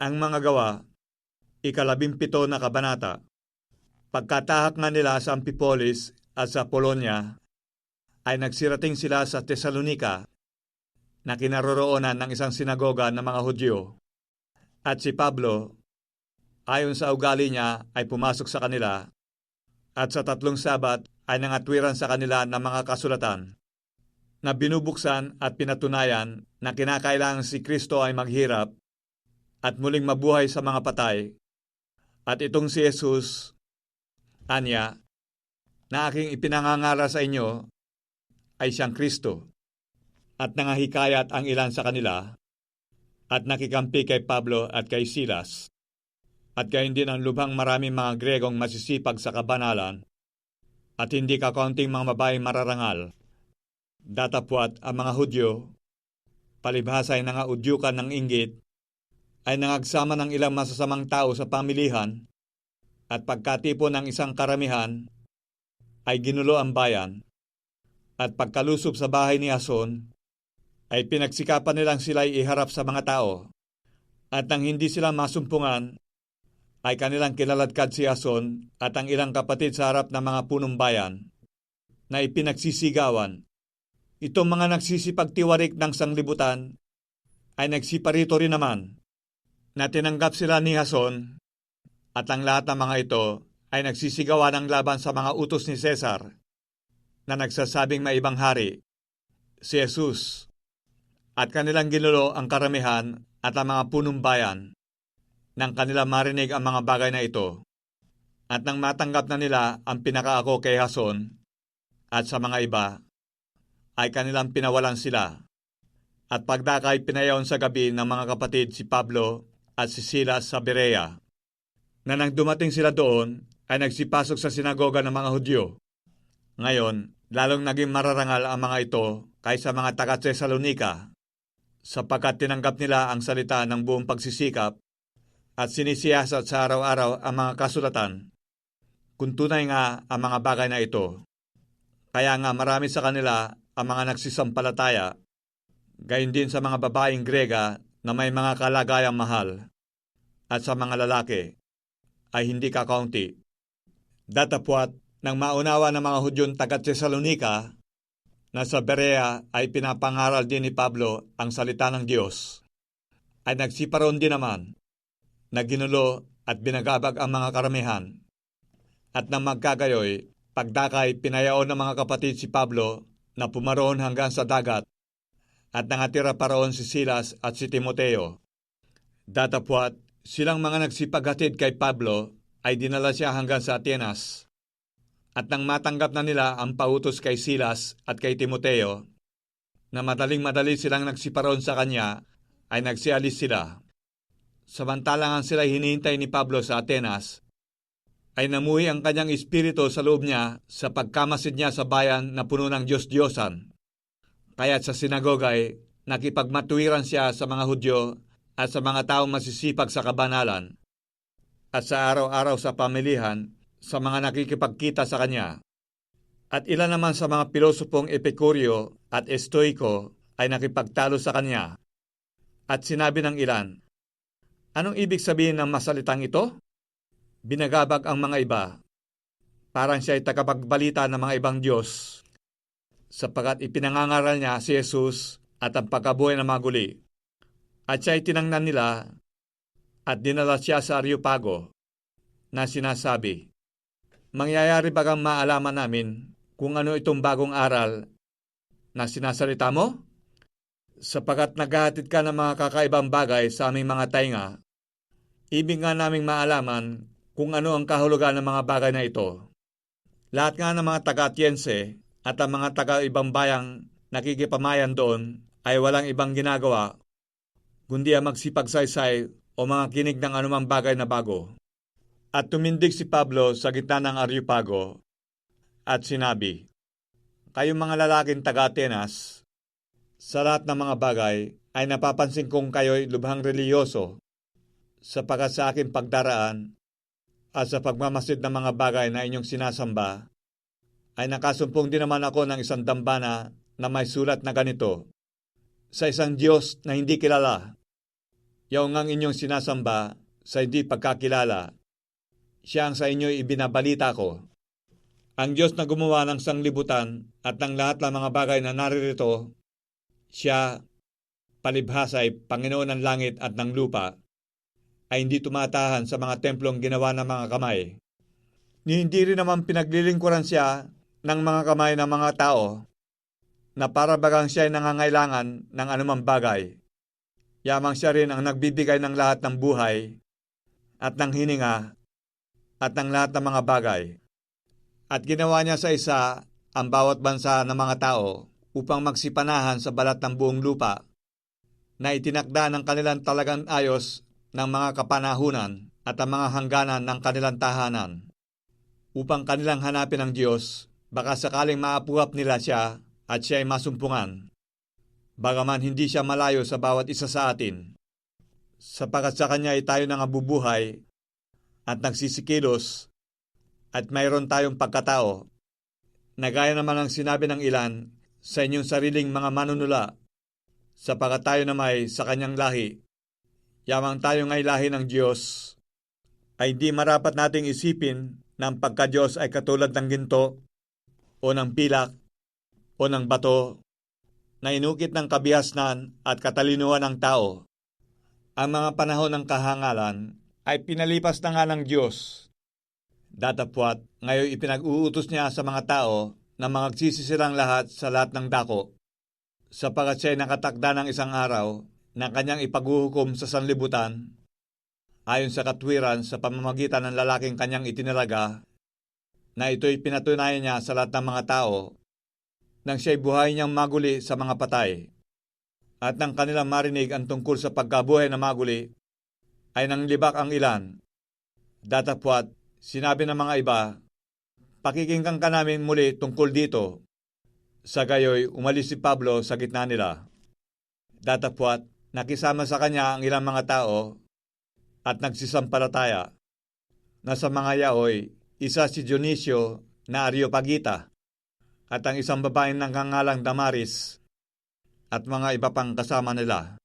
Ang mga gawa, ikalabimpito na kabanata. Pagkatahak nga nila sa Ampipolis at sa Polonia, ay nagsirating sila sa Tesalonika na kinaroroonan ng isang sinagoga ng mga Hudyo. At si Pablo, ayon sa ugali niya, ay pumasok sa kanila at sa tatlong sabat ay nangatwiran sa kanila ng mga kasulatan na binubuksan at pinatunayan na kinakailangan si Kristo ay maghirap at muling mabuhay sa mga patay. At itong si Jesus, Anya, na aking ipinangangara sa inyo, ay siyang Kristo. At nangahikayat ang ilan sa kanila, at nakikampi kay Pablo at kay Silas. At gayon din ang lubhang maraming mga Gregong masisipag sa kabanalan, at hindi kakaunting mga babaeng mararangal. Datapwat ang mga Hudyo, palibhasa ay nangaudyukan ng inggit, ay nangagsama ng ilang masasamang tao sa pamilihan, at pagkatipo ng isang karamihan, ay ginulo ang bayan, at pagkalusob sa bahay ni Ason, ay pinagsikapan nilang sila'y iharap sa mga tao, at nang hindi sila masumpungan, ay kanilang kilaladkad si Ason at ang ilang kapatid sa harap ng mga punong bayan, na ipinagsisigawan. Itong mga nagsisipagtiwarik ng sanglibutan ay nagsiparito rin naman na tinanggap sila ni Hason at ang lahat ng mga ito ay nagsisigawa ng laban sa mga utos ni Cesar na nagsasabing may ibang hari, si Jesus, at kanilang ginulo ang karamihan at ang mga punong bayan nang kanila marinig ang mga bagay na ito at nang matanggap na nila ang pinakaako kay Hason at sa mga iba ay kanilang pinawalan sila. At pagdakay pinayaon sa gabi ng mga kapatid si Pablo at si Silas sa Berea. Na nang dumating sila doon, ay nagsipasok sa sinagoga ng mga Hudyo. Ngayon, lalong naging mararangal ang mga ito kaysa mga taga Thessalonica, sapagkat tinanggap nila ang salita ng buong pagsisikap at sinisiyasat sa araw-araw ang mga kasulatan, kung tunay nga ang mga bagay na ito. Kaya nga marami sa kanila ang mga nagsisampalataya, gayon din sa mga babaeng Grega na may mga kalagayang mahal, at sa mga lalaki ay hindi kakaunti. Datapwat, nang maunawa ng mga Hudyong taga Thessalonica na sa Berea ay pinapangaral din ni Pablo ang salita ng Diyos, ay nagsiparoon din naman na ginulo at binagabag ang mga karamihan. At nang magkagayoy, pagdakay pinayaon ng mga kapatid si Pablo na pumaroon hanggang sa dagat at nangatira pa roon si Silas at si Timoteo. Datapwat, silang mga nagsipaghatid kay Pablo ay dinala siya hanggang sa Atenas. At nang matanggap na nila ang pautos kay Silas at kay Timoteo, na madaling madali silang nagsiparoon sa kanya, ay nagsialis sila. Samantalang sila hinihintay ni Pablo sa Atenas, ay namuhi ang kanyang espiritu sa loob niya sa pagkamasid niya sa bayan na puno ng Diyos-Diyosan. Kaya sa sinagoga ay nakipagmatuwiran siya sa mga Hudyo at sa mga taong masisipag sa kabanalan at sa araw-araw sa pamilihan sa mga nakikipagkita sa kanya. At ilan naman sa mga pilosopong Epikuryo at Estoiko ay nakipagtalo sa kanya. At sinabi ng ilan, Anong ibig sabihin ng masalitang ito? Binagabag ang mga iba. Parang siya ay tagapagbalita ng mga ibang Diyos. Sapagat ipinangangaral niya si Jesus at ang pagkabuhay ng mga guli. At siya ay tinangnan nila at dinala siya sa Areopago na sinasabi, Mangyayari ba kang maalaman namin kung ano itong bagong aral na sinasalita mo? Sapagat naghahatid ka ng mga kakaibang bagay sa aming mga tainga, ibig nga naming maalaman kung ano ang kahulugan ng mga bagay na ito. Lahat nga ng mga taga-Tiense at ang mga taga-ibang bayang nakikipamayan doon ay walang ibang ginagawa kundi ang magsipagsaysay o mga kinig ng anumang bagay na bago. At tumindig si Pablo sa gitna ng Areopago at sinabi, Kayong mga lalaking taga-Atenas, sa lahat ng mga bagay ay napapansin kong kayo'y lubhang reliyoso sapagkat sa aking pagdaraan at sa pagmamasid ng mga bagay na inyong sinasamba, ay nakasumpong din naman ako ng isang dambana na may sulat na ganito, sa isang Diyos na hindi kilala, yaong ang inyong sinasamba sa hindi pagkakilala. Siya ang sa inyo ibinabalita ko. Ang Diyos na gumawa ng sanglibutan at ng lahat ng mga bagay na naririto, siya, palibhasa ay Panginoon ng langit at ng lupa, ay hindi tumatahan sa mga templong ginawa ng mga kamay. Ni hindi rin naman pinaglilingkuran siya ng mga kamay ng mga tao na para bagang siya ay nangangailangan ng anumang bagay. Yamang siya rin ang nagbibigay ng lahat ng buhay at ng hininga at ng lahat ng mga bagay. At ginawa niya sa isa ang bawat bansa ng mga tao upang magsipanahan sa balat ng buong lupa na itinakda ng kanilang talagang ayos ng mga kapanahunan at ang mga hangganan ng kanilang tahanan upang kanilang hanapin ang Diyos baka sakaling maapuhap nila siya at siya ay masumpungan. Bagaman hindi siya malayo sa bawat isa sa atin sapagat sa kanya ay tayo nangabubuhay at nagsisikilos at mayroon tayong pagkatao na gaya naman ang sinabi ng ilan sa inyong sariling mga manunula sapagat tayo na may sa kanyang lahi. Yamang tayo ngay lahi ng Diyos ay di marapat nating isipin na pagka-Diyos ay katulad ng ginto o ng pilak o ng bato na inukit ng kabihasnan at katalinuhan ng tao. Ang mga panahon ng kahangalan ay pinalipas na nga ng Diyos. Datapwat, ngayon ipinag-uutos niya sa mga tao na magsisisilang lahat sa lahat ng dako, sapagat siya ay nakatakda ng isang araw na kanyang ipaghuhukom sa sanlibutan ayon sa katwiran sa pamamagitan ng lalaking kanyang itinalaga na ito'y pinatunayan niya sa lahat ng mga tao nang siya'y buhay niyang maguli sa mga patay at nang kanilang marinig ang tungkol sa pagkabuhay na maguli ay nanglibak ang ilan. Datapwat, sinabi ng mga iba, pakikinggan ka namin muli tungkol dito. Sa gayoy, umalis si Pablo sa gitna nila. Datapwat, nakisama sa kanya ang ilang mga tao at nagsisampalataya. Nasa mga yaoy, isa si Dionisio na Areopagita at ang isang babaeng nang kangalang Damaris at mga iba pang kasama nila.